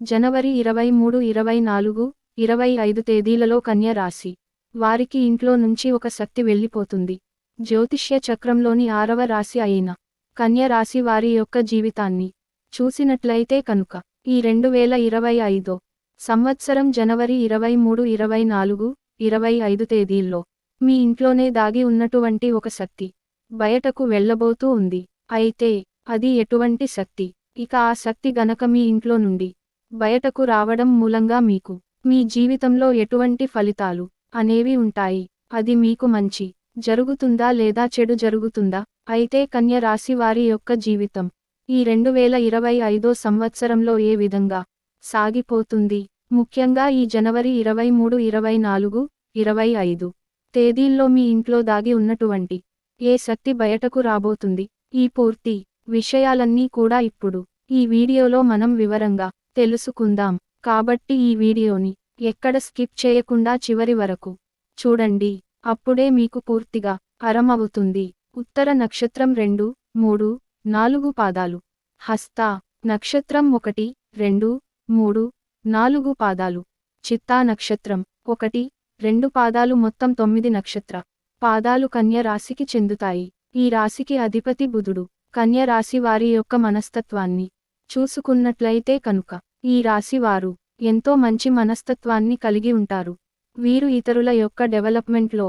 జనవరి ఇరవై మూడు ఇరవై నాలుగు ఇరవై ఐదు తేదీలలో కన్య రాశి. వారికి ఇంట్లో నుంచి ఒక శక్తి వెళ్ళిపోతుంది. జ్యోతిష్య చక్రంలోని ఆరవ రాశి అయిన కన్య రాశి వారి యొక్క జీవితాన్ని చూసినట్లయితే కనుక ఈ రెండు వేల ఇరవై ఐదో సంవత్సరం జనవరి ఇరవై మూడు ఇరవై నాలుగు ఇరవై ఐదు తేదీల్లో మీ ఇంట్లోనే దాగి ఉన్నటువంటి ఒక శక్తి బయటకు వెళ్ళబోతూ ఉంది. అయితే అది ఎటువంటి శక్తి? ఇక ఆ శక్తి గనక మీ ఇంట్లో నుండి బయటకు రావడం మూలంగా మీకు మీ జీవితంలో ఎటువంటి ఫలితాలు అనేవి ఉంటాయి. అది మీకు మంచి జరుగుతుందా లేదా చెడు జరుగుతుందా? అయితే కన్య రాశి వారి యొక్క జీవితం ఈ రెండు వేల ఇరవై ఐదో సంవత్సరంలో ఏ విధంగా సాగిపోతుంది? ముఖ్యంగా ఈ జనవరి ఇరవై మూడు ఇరవై నాలుగు ఇరవై ఐదు తేదీల్లో మీ ఇంట్లో దాగి ఉన్నటువంటి ఏ శక్తి బయటకు రాబోతుంది? ఈ పూర్తి విషయాలన్నీ కూడా ఇప్పుడు ఈ వీడియోలో మనం వివరంగా తెలుసుకుందాం. కాబట్టి ఈ వీడియోని ఎక్కడ స్కిప్ చేయకుండా చివరి వరకు చూడండి. అప్పుడే మీకు పూర్తిగా అరమవుతుంది ఉత్తర నక్షత్రం రెండు మూడు నాలుగు పాదాలు. హస్త నక్షత్రం ఒకటి రెండు మూడు నాలుగు పాదాలు. చిత్తా నక్షత్రం ఒకటి రెండు పాదాలు మొత్తం తొమ్మిది నక్షత్ర పాదాలు కన్య రాశికి చెందుతాయి. ఈ రాశికి అధిపతి బుధుడు. కన్య రాశి వారి యొక్క మనస్తత్వాన్ని చూసుకున్నట్లయితే కనుక ఈ రాశి వారు ఎంతో మంచి మనస్తత్వాన్ని కలిగి ఉంటారు. వీరు ఇతరుల యొక్క డెవలప్మెంట్లో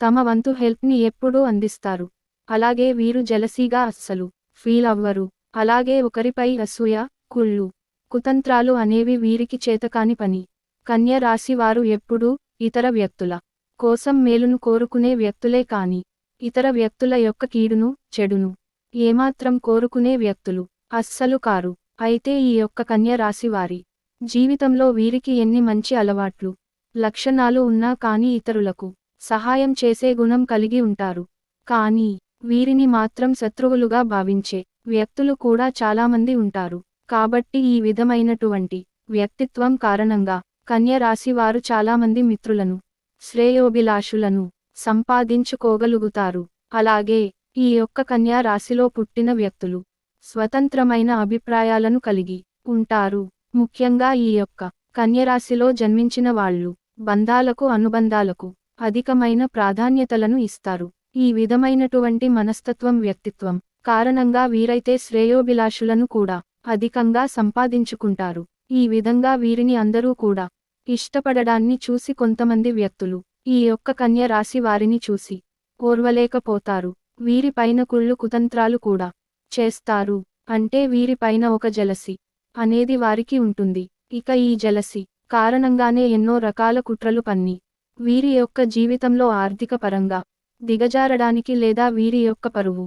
తమ వంతు హెల్ప్ని ఎప్పుడూ అందిస్తారు. అలాగే వీరు జలసీగా అస్సలు ఫీల్ అవ్వరు. అలాగే ఒకరిపై అసూయ కుళ్ళు కుతంత్రాలు అనేవి వీరికి చేతకాని పని. కన్య రాశి వారు ఎప్పుడూ ఇతర వ్యక్తుల కోసం మేలును కోరుకునే వ్యక్తులే కాని ఇతర వ్యక్తుల యొక్క కీడును చెడును ఏమాత్రం కోరుకునే వ్యక్తులు అస్సలు కారు. అయితే ఈ యొక్క కన్య రాశి వారి జీవితంలో వీరికి ఎన్ని మంచి అలవాట్లు లక్షణాలు ఉన్నా కాని ఇతరులకు సహాయం చేసే గుణం కలిగి ఉంటారు. కానీ వీరిని మాత్రం శత్రువులుగా భావించే వ్యక్తులు కూడా చాలామంది ఉంటారు. కాబట్టి ఈ విధమైనటువంటి వ్యక్తిత్వం కారణంగా కన్య రాశివారు చాలామంది మిత్రులను శ్రేయోభిలాషులను సంపాదించుకోగలుగుతారు. అలాగే ఈ యొక్క కన్యా రాశిలో పుట్టిన వ్యక్తులు స్వతంత్రమైన అభిప్రాయాలను కలిగి ఉంటారు. ముఖ్యంగా ఈ యొక్క కన్యరాశిలో జన్మించిన వాళ్ళు బంధాలకు అనుబంధాలకు అధికమైన ప్రాధాన్యతలను ఇస్తారు. ఈ విధమైనటువంటి మనస్తత్వం వ్యక్తిత్వం కారణంగా వీరైతే శ్రేయోభిలాషులను కూడా అధికంగా సంపాదించుకుంటారు. ఈ విధంగా వీరిని అందరూ కూడా ఇష్టపడడాన్ని చూసి కొంతమంది వ్యక్తులు ఈ యొక్క కన్య రాశి వారిని చూసి ఓర్వలేకపోతారు. వీరిపైన కుళ్ళు కుతంత్రాలు కూడా చేస్తారు. అంటే వీరిపైన ఒక జలసి అనేది వారికి ఉంటుంది. ఇక ఈ జలసి కారణంగానే ఎన్నో రకాల కుట్రలు పన్ని. వీరి యొక్క జీవితంలో ఆర్థిక పరంగా దిగజారడానికి లేదా వీరి యొక్క పరువు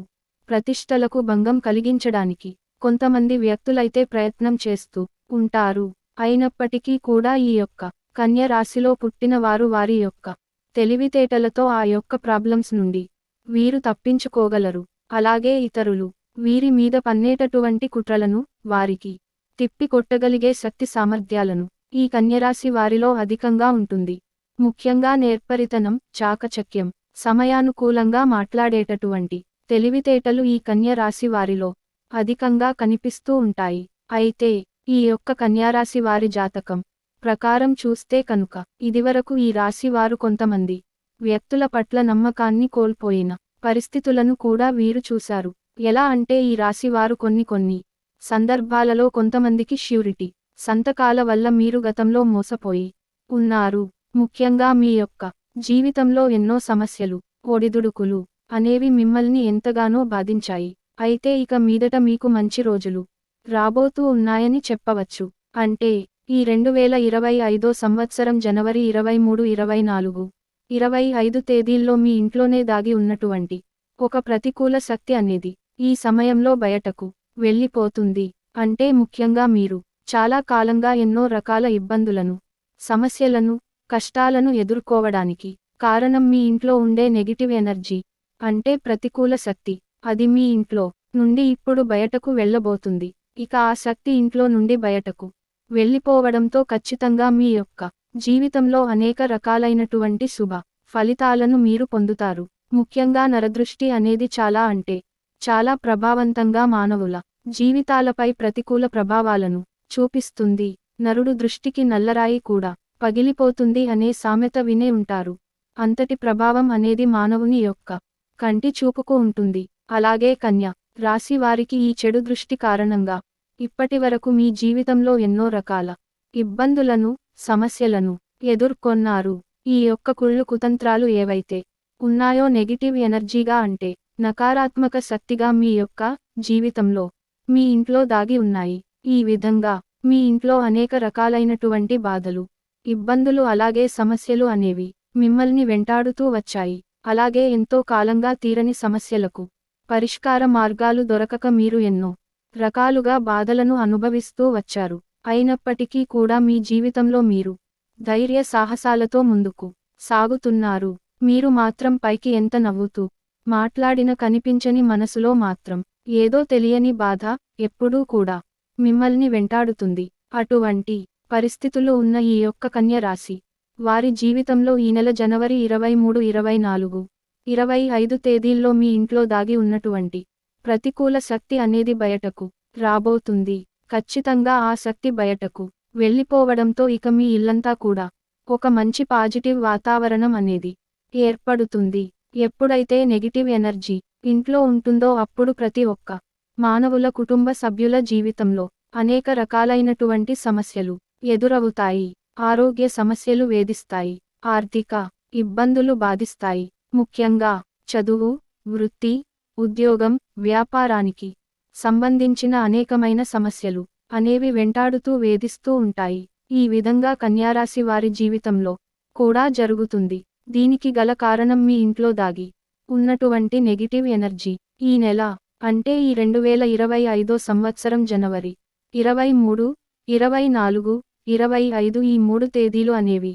ప్రతిష్టలకు భంగం కలిగించడానికి కొంతమంది వ్యక్తులైతే ప్రయత్నం చేస్తూ ఉంటారు. అయినప్పటికీ కూడా ఈ యొక్క కన్య రాశిలో పుట్టిన వారు వారి యొక్క తెలివితేటలతో ఆ యొక్క ప్రాబ్లమ్స్ నుండి వీరు తప్పించుకోగలరు. అలాగే ఇతరులు వీరి మీద పన్నేటటువంటి కుట్రలను వారికి తిప్పి కొట్టగలిగే శక్తి సామర్థ్యాలను. ఈ కన్యరాశి వారిలో అధికంగా ఉంటుంది. ముఖ్యంగా నేర్పరితనం చాకచక్యం సమయానుకూలంగా మాట్లాడేటటువంటి తెలివితేటలు ఈ కన్యరాశి వారిలో అధికంగా కనిపిస్తూ ఉంటాయి. అయితే ఈ యొక్క కన్యారాశి వారి జాతకం ప్రకారం చూస్తే కనుక ఇదివరకు ఈ రాశి వారు కొంతమంది వ్యక్తుల పట్ల నమ్మకాన్ని కోల్పోయిన పరిస్థితులను కూడా వీరు చూశారు. ఎలా అంటే ఈ రాశివారు కొన్ని కొన్ని సందర్భాలలో కొంతమందికి ష్యూరిటీ సంతకాల వల్ల మీరు గతంలో మోసపోయి ఉన్నారు. ముఖ్యంగా మీ యొక్క జీవితంలో ఎన్నో సమస్యలు ఒడిదుడుకులు అనేవి మిమ్మల్ని ఎంతగానో బాధించాయి. అయితే ఇక మీదట మీకు మంచి రోజులు రాబోతూ ఉన్నాయని చెప్పవచ్చు. అంటే ఈ రెండు వేల ఇరవై ఐదో సంవత్సరం జనవరి ఇరవై మూడు ఇరవై నాలుగు ఇరవై ఐదు తేదీల్లో మీ ఇంట్లోనే దాగి ఉన్నటువంటి ఒక ప్రతికూల శక్తి అనేది ఈ సమయంలో బయటకు వెళ్ళిపోతుంది. అంటే ముఖ్యంగా మీరు చాలా కాలంగా ఎన్నో రకాల ఇబ్బందులను సమస్యలను కష్టాలను ఎదుర్కోవడానికి కారణం మీ ఇంట్లో ఉండే నెగిటివ్ ఎనర్జీ అంటే ప్రతికూల శక్తి. అది మీ ఇంట్లో నుండి ఇప్పుడు బయటకు వెళ్ళబోతుంది. ఇక ఆ శక్తి ఇంట్లో నుండి బయటకు వెళ్ళిపోవడంతో ఖచ్చితంగా మీ యొక్క జీవితంలో అనేక రకాలైనటువంటి శుభ ఫలితాలను మీరు పొందుతారు. ముఖ్యంగా నరదృష్టి అనేది చాలా అంటే చాలా ప్రభావవంతంగా మానవుల జీవితాలపై ప్రతికూల ప్రభావాలను చూపిస్తుంది. నరుడు దృష్టికి నల్లరాయి కూడా పగిలిపోతుంది అనే సామెత వినే ఉంటారు. అంతటి ప్రభావం అనేది మానవుని యొక్క కంటి చూపుకు ఉంటుంది. అలాగే కన్య రాశి వారికి ఈ చెడు దృష్టి కారణంగా ఇప్పటివరకు మీ జీవితంలో ఎన్నో రకాల ఇబ్బందులను సమస్యలను ఎదుర్కొన్నారు. ఈ యొక్క కుళ్ళు కుతంత్రాలు ఏవైతే ఉన్నాయో నెగిటివ్ ఎనర్జీగా అంటే నకారాత్మక శక్తిగా మీ యొక్క జీవితంలో మీ ఇంట్లో దాగి ఉన్నాయి. ఈ విధంగా మీ ఇంట్లో అనేక రకాలైనటువంటి బాధలు ఇబ్బందులు అలాగే సమస్యలు అనేవి మిమ్మల్ని వెంటాడుతూ వచ్చాయి. అలాగే ఎంతో కాలంగా తీరని సమస్యలకు పరిష్కార మార్గాలు దొరకక మీరు ఎన్నో రకాలుగా బాధలను అనుభవిస్తూ వచ్చారు. అయినప్పటికీ కూడా మీ జీవితంలో మీరు ధైర్య సాహసాలతో ముందుకు సాగుతున్నారు. మీరు మాత్రం పైకి ఎంత నవ్వుతూ మాట్లాడిన కనిపించని మనసులో మాత్రం ఏదో తెలియని బాధ ఎప్పుడూ కూడా మిమ్మల్ని వెంటాడుతుంది. అటువంటి పరిస్థితులు ఉన్న ఈ యొక్క కన్య రాశి వారి జీవితంలో ఈ నెల జనవరి ఇరవై మూడు ఇరవై నాలుగు ఇరవై ఐదు తేదీల్లో మీ ఇంట్లో దాగి ఉన్నటువంటి ప్రతికూల శక్తి అనేది బయటకు రాబోతుంది. ఖచ్చితంగా ఆ శక్తి బయటకు వెళ్ళిపోవడంతో ఇక మీ ఇల్లంతా కూడా ఒక మంచి పాజిటివ్ వాతావరణం అనేది ఏర్పడుతుంది. ఎప్పుడైతే నెగిటివ్ ఎనర్జీ ఇంట్లో ఉంటుందో అప్పుడు ప్రతి ఒక్క మానవుల కుటుంబ సభ్యుల జీవితంలో అనేక రకాలైనటువంటి సమస్యలు ఎదురవుతాయి. ఆరోగ్య సమస్యలు వేధిస్తాయి. ఆర్థిక ఇబ్బందులు బాధిస్తాయి. ముఖ్యంగా చదువు వృత్తి ఉద్యోగం వ్యాపారానికి సంబంధించిన అనేకమైన సమస్యలు అనేవి వెంటాడుతూ వేధిస్తూ ఉంటాయి. ఈ విధంగా కన్యారాశి వారి జీవితంలో కూడా జరుగుతుంది. దీనికి గల కారణం మీ ఇంట్లో దాగి ఉన్నటువంటి నెగిటివ్ ఎనర్జీ. ఈ నెల అంటే ఈ రెండు వేల ఇరవై ఐదో సంవత్సరం జనవరి ఇరవై మూడు ఇరవై నాలుగు ఇరవై ఐదు ఈ మూడు తేదీలు అనేవి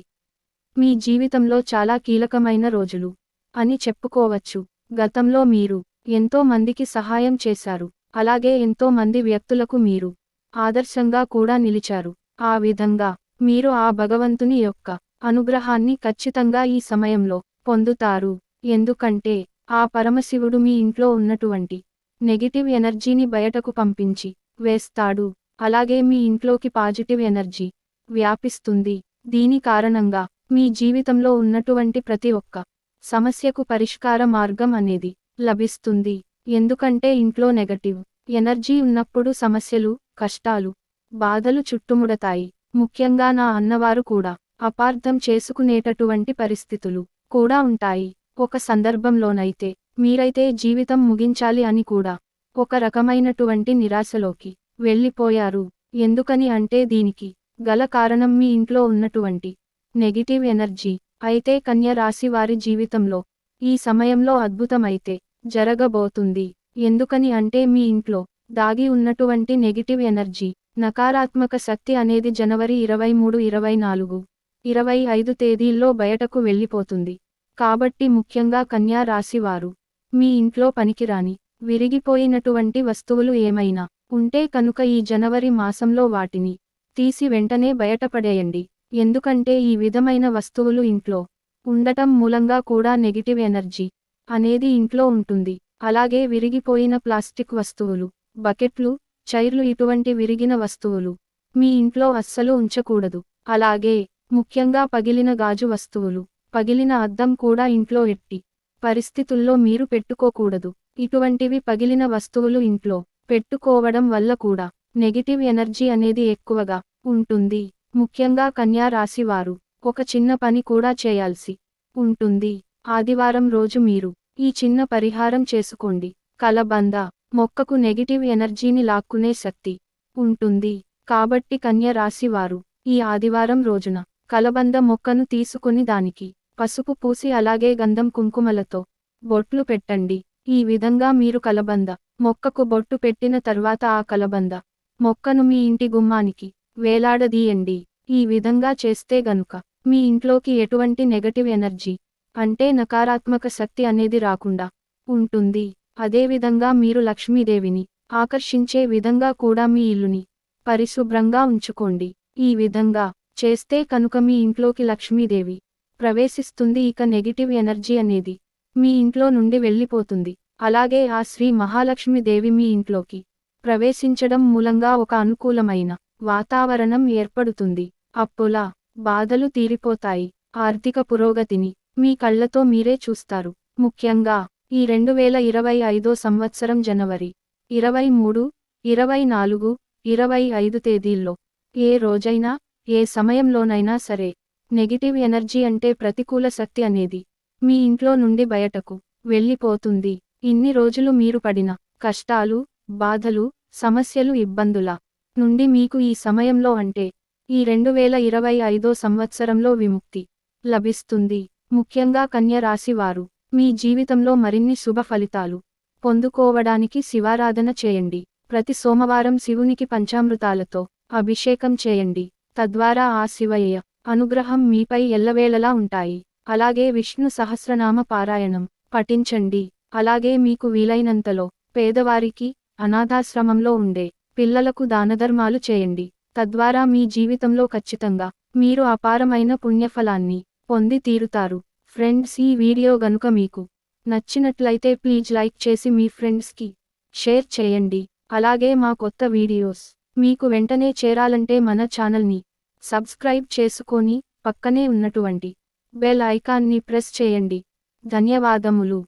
మీ జీవితంలో చాలా కీలకమైన రోజులు అని చెప్పుకోవచ్చు. గతంలో మీరు ఎంతో మందికి సహాయం చేశారు. అలాగే ఎంతో మంది వ్యక్తులకు మీరు ఆదర్శంగా కూడా నిలిచారు. ఆ విధంగా మీరు ఆ భగవంతుని యొక్క అనుగ్రహాన్ని ఖచ్చితంగా ఈ సమయంలో పొందుతారు. ఎందుకంటే ఆ పరమశివుడు మీ ఇంట్లో ఉన్నటువంటి నెగిటివ్ ఎనర్జీని బయటకు పంపించి వేస్తాడు. అలాగే మీ ఇంట్లోకి పాజిటివ్ ఎనర్జీ వ్యాపిస్తుంది. దీని కారణంగా మీ జీవితంలో ఉన్నటువంటి ప్రతి ఒక్క సమస్యకు పరిష్కార మార్గం అనేది లభిస్తుంది. ఎందుకంటే ఇంట్లో నెగటివ్ ఎనర్జీ ఉన్నప్పుడు సమస్యలు కష్టాలు బాధలు చుట్టుముడతాయి. ముఖ్యంగా నా అన్నవారు కూడా అపార్థం చేసుకునేటటువంటి పరిస్థితులు కూడా ఉంటాయి. ఒక సందర్భంలోనైతే మీరైతే జీవితం ముగించాలి అని కూడా ఒక రకమైనటువంటి నిరాశలోకి వెళ్ళిపోయారు. ఎందుకని అంటే దీనికి గల కారణం మీ ఇంట్లో ఉన్నటువంటి నెగిటివ్ ఎనర్జీ. అయితే కన్య రాశి వారి జీవితంలో ఈ సమయంలో అద్భుతమైతే జరగబోతుంది. ఎందుకని అంటే మీ ఇంట్లో దాగి ఉన్నటువంటి నెగిటివ్ ఎనర్జీ నకారాత్మక శక్తి అనేది జనవరి ఇరవై మూడు ఇరవై నాలుగు ఇరవై ఐదు తేదీల్లో బయటకు వెళ్ళిపోతుంది. కాబట్టి ముఖ్యంగా కన్యా రాశివారు మీ ఇంట్లో పనికిరాని విరిగిపోయినటువంటి వస్తువులు ఏమైనా ఉంటే కనుక ఈ జనవరి మాసంలో వాటిని తీసి వెంటనే బయటపడేయండి. ఎందుకంటే ఈ విధమైన వస్తువులు ఇంట్లో ఉండటం మూలంగా కూడా నెగిటివ్ ఎనర్జీ అనేది ఇంట్లో ఉంటుంది. అలాగే విరిగిపోయిన ప్లాస్టిక్ వస్తువులు బకెట్లు చైర్లు ఇటువంటి విరిగిన వస్తువులు మీ ఇంట్లో అస్సలు ఉంచకూడదు. అలాగే ముఖ్యంగా పగిలిన గాజు వస్తువులు పగిలిన అద్దం కూడా ఇంట్లో ఎట్టి పరిస్థితుల్లో మీరు పెట్టుకోకూడదు. ఇటువంటివి పగిలిన వస్తువులు ఇంట్లో పెట్టుకోవడం వల్ల కూడా నెగిటివ్ ఎనర్జీ అనేది ఎక్కువగా ఉంటుంది. ముఖ్యంగా కన్యా రాశి వారు ఒక చిన్న పని కూడా చేయాల్సి ఉంటుంది. ఆదివారం రోజు మీరు ఈ చిన్న పరిహారం చేసుకోండి. కలబంద మొక్కకు నెగిటివ్ ఎనర్జీని లాక్కునే శక్తి ఉంటుంది. కాబట్టి కన్య రాశి వారు ఈ ఆదివారం రోజున కలబంద మొక్కను తీసుకుని దానికి పసుపు పూసి అలాగే గంధం కుంకుమలతో బొట్లు పెట్టండి. ఈ విధంగా మీరు కలబంద మొక్కకు బొట్టు పెట్టిన తర్వాత ఆ కలబంద మొక్కను మీ ఇంటి గుమ్మానికి వేలాడదీయండి. ఈ విధంగా చేస్తే గనుక మీ ఇంట్లోకి ఎటువంటి నెగటివ్ ఎనర్జీ అంటే నకారాత్మక శక్తి అనేది రాకుండా ఉంటుంది. అదేవిధంగా మీరు లక్ష్మీదేవిని ఆకర్షించే విధంగా కూడా మీ ఇల్లుని పరిశుభ్రంగా ఉంచుకోండి. ఈ విధంగా చేస్తే కనుక మీ ఇంట్లోకి లక్ష్మీదేవి ప్రవేశిస్తుంది ఇక నెగిటివ్ ఎనర్జీ అనేది మీ ఇంట్లో నుండి వెళ్ళిపోతుంది. అలాగే ఆ శ్రీ మహాలక్ష్మీదేవి మీ ఇంట్లోకి ప్రవేశించడం మూలంగా ఒక అనుకూలమైన వాతావరణం ఏర్పడుతుంది. అప్పుల బాధలు తీరిపోతాయి. ఆర్థిక పురోగతిని మీ కళ్ళతో మీరే చూస్తారు. ముఖ్యంగా ఈ రెండు వేల ఇరవై ఐదో సంవత్సరం జనవరి ఇరవై మూడు ఇరవై నాలుగు ఇరవై ఐదు తేదీల్లో ఏ రోజైనా ఏ సమయంలోనైనా సరే. నెగిటివ్ ఎనర్జీ అంటే ప్రతికూల శక్తి అనేది. మీ ఇంట్లో నుండి బయటకు వెళ్ళిపోతుంది. ఇన్ని రోజులు మీరు పడిన కష్టాలు బాధలు సమస్యలు ఇబ్బందుల నుండి మీకు ఈ సమయంలో అంటే ఈ రెండు వేల ఇరవై ఐదో సంవత్సరంలో విముక్తి లభిస్తుంది. ముఖ్యంగా కన్య రాశి వారు మీ జీవితంలో మరిన్ని శుభ ఫలితాలు పొందుకోవడానికి శివారాధన చేయండి. ప్రతి సోమవారం శివునికి పంచామృతాలతో అభిషేకం చేయండి. తద్వారా ఆ శివయ్య అనుగ్రహం మీపై ఎల్లవేళలా ఉంటాయి. అలాగే విష్ణు సహస్రనామ పారాయణం పఠించండి. అలాగే మీకు వీలైనంతలో పేదవారికి అనాథాశ్రమంలో ఉండే పిల్లలకు దానధర్మాలు చేయండి. తద్వారా మీ జీవితంలో ఖచ్చితంగా మీరు అపారమైన పుణ్యఫలాన్ని పొంది తీరుతారు. ఫ్రెండ్స్ ఈ వీడియో గనుక మీకు నచ్చినట్లయితే ప్లీజ్ లైక్ చేసి మీ ఫ్రెండ్స్కి షేర్ చేయండి. అలాగే మా కొత్త వీడియోస్ మీకు వెంటనే చేరాలంటే మన ఛానల్ని సబ్స్క్రైబ్ చేసుకొని పక్కనే ఉన్నటువంటి బెల్ ఐకాన్ని ప్రెస్ చేయండి. ధన్యవాదములు.